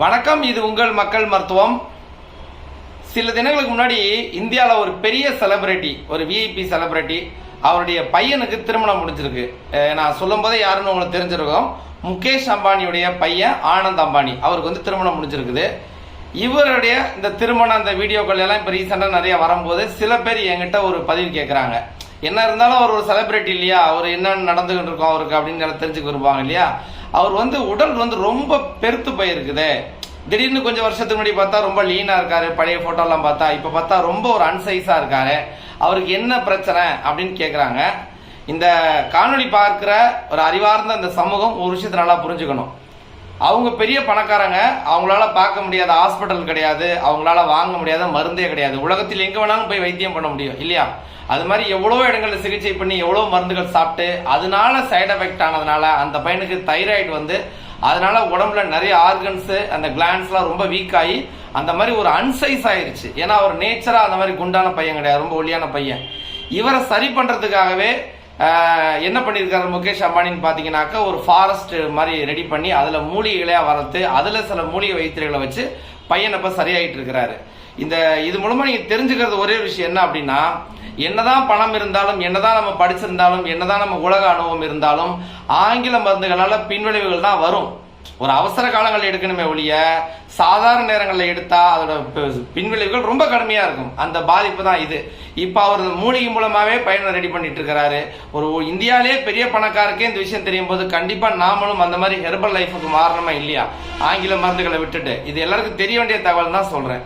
வணக்கம் இது உங்கள் மக்கள் மருத்துவம். சில தினங்களுக்கு முன்னாடி இந்தியாவில் ஒரு பெரிய செலிபிரிட்டி ஒரு விஐபி செலிபிரிட்டி அவருடைய பையனுக்கு திருமணம் முடிஞ்சிருக்கு. நான் சொல்லும் போதே யாருன்னு உங்களுக்கு தெரிஞ்சிருக்கும். முகேஷ் அம்பானியுடைய பையன் ஆனந்த் அம்பானி. அவருக்கு வந்து திருமணம் முடிஞ்சிருக்குது. இவருடைய இந்த திருமணம் அந்த வீடியோக்கள் எல்லாம் இப்போ ரீசெண்டாக நிறைய வரும்போது சில பேர் என்கிட்ட ஒரு பதிவு கேட்குறாங்க என்ன இருந்தாலும் அவர் ஒரு செலிபிரிட்டி இல்லையா? அவர் என்ன நடந்துகிட்டு இருக்கோம் அவருக்கு அப்படின்னு தெரிஞ்சுக்க விரும்புவாங்க இல்லையா? அவர் வந்து உடல் வந்து ரொம்ப பெருத்து போயிருக்குது. திடீர்னு கொஞ்சம் வருஷத்துக்கு முன்னாடி பார்த்தா ரொம்ப லீனாக இருக்காரு. பழைய ஃபோட்டோலாம் பார்த்தா. இப்போ பார்த்தா ரொம்ப ஒரு அன்சைஸாக இருக்காரு. அவருக்கு என்ன பிரச்சனை அப்படின்னு கேட்குறாங்க இந்த காணொளி பார்க்குற ஒரு அறிவார்ந்த இந்த சமூகம் ஒரு விஷயத்தை நல்லா புரிஞ்சுக்கணும். அவங்க பெரிய பணக்காரங்க அவங்களால பார்க்க முடியாத ஹாஸ்பிட்டல் கிடையாது அவங்களால வாங்க முடியாத மருந்தே கிடையாது. உலகத்தில் எங்க வேணாலும் போய் வைத்தியம் பண்ண முடியும் இல்லையா? அது மாதிரி எவ்வளோ இடங்களில் சிகிச்சை பண்ணி எவ்வளோ மருந்துகள் சாப்பிட்டு அதனால சைடு எஃபெக்ட் ஆனதுனால அந்த பையனுக்கு தைராய்டு வந்து அதனால உடம்புல நிறைய ஆர்கன்ஸு அந்த கிளான்ஸ்லாம் ரொம்ப வீக் ஆகி அந்த மாதிரி ஒரு அன்சைஸ் ஆயிருச்சு. ஏன்னா அவர் நேச்சராக அந்த மாதிரி குண்டான பையன் கிடையாது ரொம்ப ஒல்லியான பையன். இவரை சரி பண்ணுறதுக்காகவே என்ன பண்ணியிருக்காரு முகேஷ் அம்பானின்னு பார்த்தீங்கன்னாக்கா ஒரு ஃபாரஸ்ட் மாதிரி ரெடி பண்ணி அதில் மூலிகைகளையாக வளர்த்து அதில் சில மூலிகை வைத்தியர்களை வச்சு பையன் இப்போ சரியாயிட்டு இருக்கிறாரு. இந்த இது மூலமாக நீங்கள் தெரிஞ்சுக்கிறது ஒரே விஷயம் என்ன அப்படின்னா என்னதான் பணம் இருந்தாலும் என்னதான் நம்ம படிச்சிருந்தாலும் என்னதான் நம்ம உலக அனுபவம் இருந்தாலும் ஆங்கில மருந்துகளால் பின்விளைவுகள் தான் வரும். ஒரு அவசர காலங்களில் எடுக்கணுமே ஒழிய சாதாரண நேரங்களில் எடுத்தா அதோட பின்விளைவுகள் ரொம்ப கடுமையா இருக்கும். அந்த பாதிப்பு தான் இது. இப்போ அவர் மூலிகை மூலமாவே பயணம் ரெடி பண்ணிட்டு இருக்கிறாரு ஒரு இந்தியாவிலே பெரிய பணக்காரருக்கே இந்த விஷயம் தெரியும் போது கண்டிப்பா நாமளும் அந்த மாதிரி ஹெர்பல் லைஃபுக்கு மாறணுமா இல்லையா? ஆங்கில மருந்துகளை விட்டுட்டு. இது எல்லாருக்கும் தெரிய வேண்டிய தகவல் தான் சொல்றேன்.